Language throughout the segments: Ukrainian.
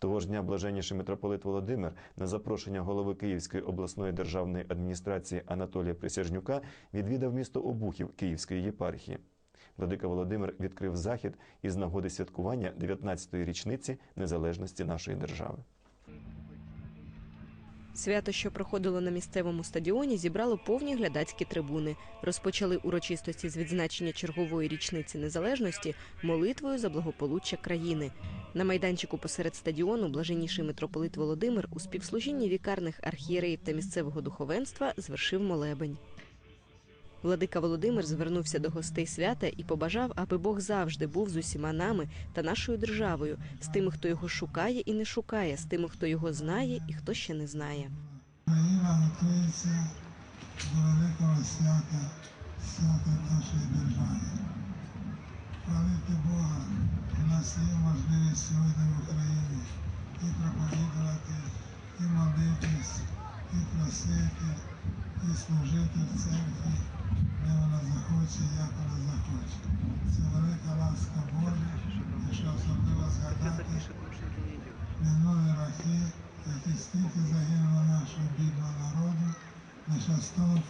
Того ж дня блаженніший митрополит Володимир на запрошення голови Київської обласної державної адміністрації Анатолія Присяжнюка відвідав місто Обухів Київської єпархії. Владика Володимир відкрив захід із нагоди святкування 19-ї річниці незалежності нашої держави. Свято, що проходило на місцевому стадіоні, зібрало повні глядацькі трибуни. Розпочали урочистості з відзначення чергової річниці незалежності молитвою за благополуччя країни. На майданчику посеред стадіону блаженніший митрополит Володимир у співслужінні вікарних архієреїв та місцевого духовенства звершив молебень. Владика Володимир звернувся до гостей свята і побажав, аби Бог завжди був з усіма нами та нашою державою, з тими, хто його шукає і не шукає, з тими, хто його знає і хто ще не знає. Країна готується до великого свята, свята нашої держави. Хвалити Бога, у нас є можливість сьогодні в Україні і проповідувати, і молитись, і просити, і служити в церкві,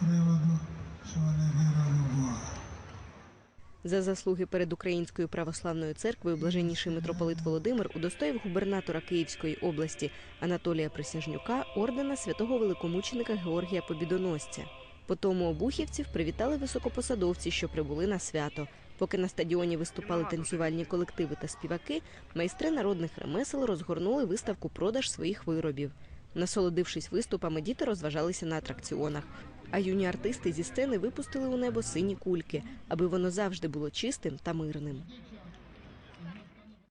приводу, що вони вірили в Бога. За заслуги перед Українською православною церквою блаженніший митрополит Володимир удостоїв губернатора Київської області Анатолія Присяжнюка ордена святого великомученика Георгія Побідоносця. По тому обухівців привітали високопосадовці, що прибули на свято. Поки на стадіоні виступали танцювальні колективи та співаки, майстри народних ремесел розгорнули виставку продаж своїх виробів. Насолодившись виступами, діти розважалися на атракціонах. А юні артисти зі сцени випустили у небо сині кульки, аби воно завжди було чистим та мирним.